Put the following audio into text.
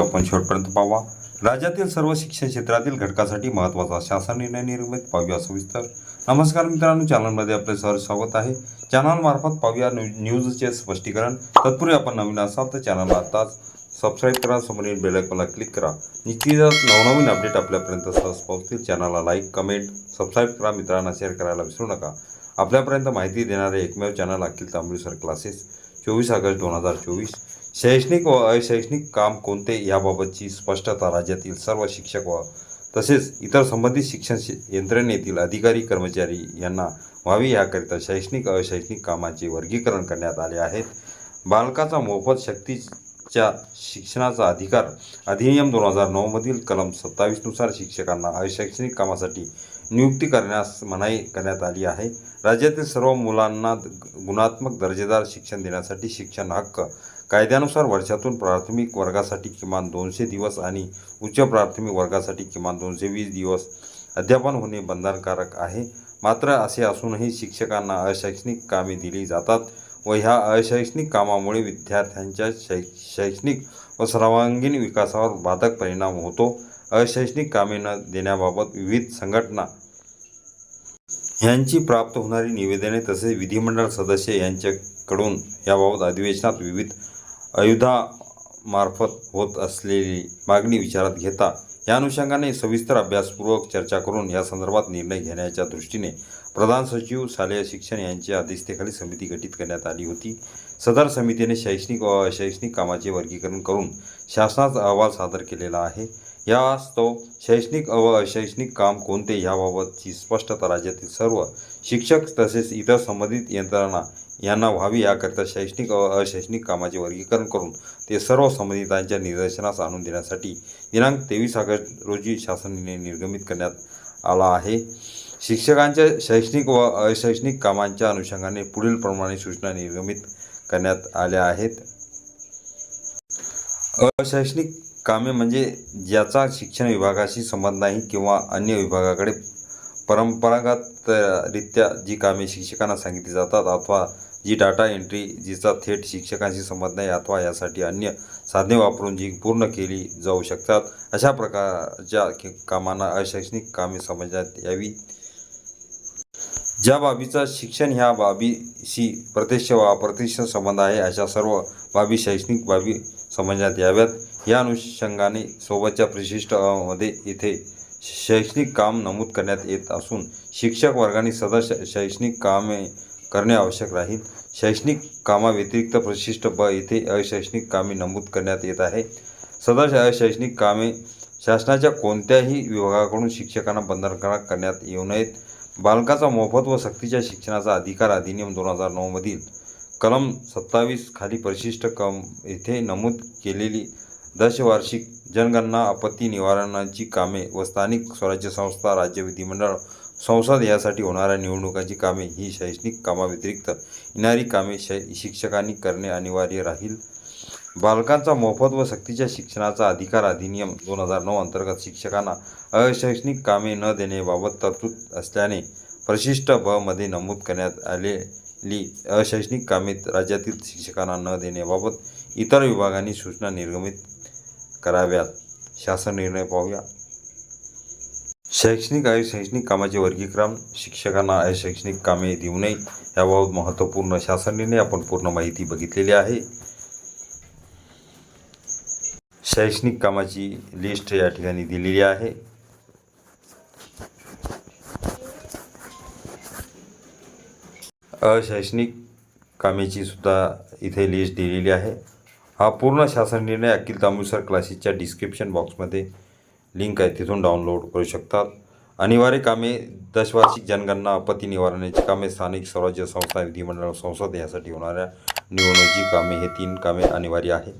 आपण शेवटपर्यंत पाहावा राज्यातील सर्व शिक्षण क्षेत्रातील घटकासाठी महत्त्वाचा शासन निर्णय निर्मित पाहूया सविस्तर. नमस्कार मित्रांनो चॅनलमध्ये आपले सहर्ष स्वागत आहे. चॅनलमार्फत पाहूया न्यूज न्यूजचे स्पष्टीकरण. तत्पूर्वी आपण नवीन असाल तर चॅनलला आताच सबस्क्राईब करा समोरील बेल आयकॉनला क्लिक करा. निश्चितच नवनवीन अपडेट आपल्यापर्यंत सहज पोहोचतील. चॅनलला लाईक कमेंट सबस्क्राईब करा मित्रांना शेअर करायला विसरू नका. आपल्यापर्यंत माहिती देणारे एकमेव चॅनल अखिल तांबळीसर क्लासेस चोवीस ऑगस्ट दोन हजार चोवीस. शैक्षणिक व अशैक्षणिक काम कोणते याबाबतची स्पष्टता राज्यातील सर्व शिक्षक व तसेच इतर संबंधित शिक्षण यंत्रणेतील अधिकारी कर्मचारी यांना व्हावी याकरिता शैक्षणिक अशैक्षणिक कामाचे वर्गीकरण करण्यात आले आहेत. बालकाचा मोफत शक्तीच्या शिक्षणाचा अधिकार अधिनियम दोन हजार नऊमधील कलम सत्तावीसनुसार शिक्षकांना अशैक्षणिक कामासाठी नियुक्ती करण्यास मनाई करण्यात आली आहे. राज्यातील सर्व मुलांना गुणात्मक दर्जेदार शिक्षण देण्यासाठी शिक्षण हक्क कायद्यानुसार वर्षातून प्राथमिक वर्गासाठी किमान दोनशे दिवस आणि उच्च प्राथमिक वर्गासाठी किमान दोनशे वीस दिवस अध्यापन होणे बंधनकारक आहे. मात्र असे असूनही शिक्षकांना अशैक्षणिक कामे दिली जातात व ह्या अशैक्षणिक कामामुळे विद्यार्थ्यांच्या शै शैक्षणिक व सर्वांगीण विकासावर बाधक परिणाम होतो. अशैक्षणिक कामे न देण्याबाबत विविध संघटना यांची प्राप्त होणारी निवेदने तसेच विधिमंडळ सदस्य यांच्याकडून याबाबत अधिवेशनात विविध आयुधामार्फत होत असलेली मागणी विचारात घेता या अनुषंगाने सविस्तर अभ्यासपूर्वक चर्चा करून या संदर्भात निर्णय घेण्याच्या दृष्टीने प्रधान सचिव शालेय शिक्षण यांच्या अध्यक्षतेखाली समिती गठीत करण्यात आली होती. सदर समितीने शैक्षणिक व अशैक्षणिक कामाचे वर्गीकरण करून शासनाचा अहवाल सादर केलेला आहे. यास्तव शैक्षणिक व अशैक्षणिक काम कोणते याबाबतची स्पष्टता राज्यातील सर्व शिक्षक तसेच इतर संबंधित यंत्रणा यांना व्हावी याकरिता शैक्षणिक व अशैक्षणिक कामाचे वर्गीकरण करून ते सर्व संबंधितांच्या निदर्शनास आणून देण्यासाठी दिनांक तेवीस ऑगस्ट रोजी शासनाने निर्गमित करण्यात आला आहे. शिक्षकांच्या शैक्षणिक व अशैक्षणिक कामांच्या अनुषंगाने पुढील प्रमाणे सूचना निर्गमित करण्यात आल्या आहेत. अशैक्षणिक कामे म्हणजे ज्याचा शिक्षण विभागाशी संबंध नाही किंवा अन्य विभागाकडे परंपरागतरित्या जी कामे शिक्षकांना सांगितली जातात अथवा जी डाटा एंट्री जिचा थेट शिक्षकांशी संबंध नाही अथवा यासाठी अन्य साधने वापरून जी पूर्ण केली जाऊ शकतात अशा प्रकारच्या कामांना अशैक्षणिक कामे समजण्यात यावी. ज्या बाबीचा शिक्षण ह्या बाबीशी प्रत्यक्ष वा अप्रत्यक्ष संबंध आहे अशा सर्व बाबी शैक्षणिक बाबी समजण्यात याव्यात. या अनुषंगाने सोबतच्या परिशिष्टमध्ये इथे शैक्षणिक काम नमूद करण्यात येत असून शिक्षक वर्गाने सदा श शैक्षणिक कामे करणे आवश्यक राहील. शैक्षणिक कामाव्यतिरिक्त प्रशिष्ट ब इथे अशैक्षणिक कामे नमूद करण्यात येत आहे. सदा अशैक्षणिक कामे शासनाच्या कोणत्याही विभागाकडून शिक्षकांना बंधनकारक करण्यात येऊ नयेत. बालकाचा मोफत व सक्तीच्या शिक्षणाचा अधिकार अधिनियम दोन हजार नऊमधील कलम सत्तावीस खाली परिशिष्ट कम येथे नमूद केलेली दशवार्षिक जनगणना आपत्ती निवारणाची कामे व स्थानिक स्वराज्य संस्था राज्य विधिमंडळ संसद यासाठी होणाऱ्या निवडणुकांची कामे ही शैक्षणिक कामाव्यतिरिक्त येणारी कामे शै शिक्षकांनी करणे अनिवार्य राहील. बालकांचा मोफत व सक्तीच्या शिक्षणाचा अधिकार अधिनियम दोन हजार नऊ अंतर्गत शिक्षकांना अशैक्षणिक कामे न देण्याबाबत तरतूद असल्याने प्रशिष्ट ब मध्ये नमूद करण्यात आलेली अशैक्षणिक कामे राज्यातील शिक्षकांना न देण्याबाबत इतर विभागांनी सूचना निर्गमित कराव्यात. शासन निर्णय पाहूया. शैक्षणिक अशैक्षणिक कामाचे वर्गीकरण शिक्षकांना अशैक्षणिक कामे देऊ नये याबाबत महत्त्वपूर्ण शासन निर्णय आपण पूर्ण माहिती बघितलेली आहे. शैक्षणिक कामाची लिस्ट या ठिकाणी दिलेली आहे. अशैक्षणिक कामेची सुद्धा इथे लिस्ट दिलेली आहे. हा पूर्ण शासन निर्णय अखिल तांबूसर क्लासेसच्या डिस्क्रिप्शन बॉक्समध्ये लिंक आहे. तिथून डाउनलोड करू शकतात. अनिवार्य कामे दशवार्षिक जनगणना आपत्ती निवारणाची कामे स्थानिक स्वराज्य संस्था विधिमंडळ संसद यासाठी होणाऱ्या निवडणुकीची कामे हे तीन कामे अनिवार्य आहे.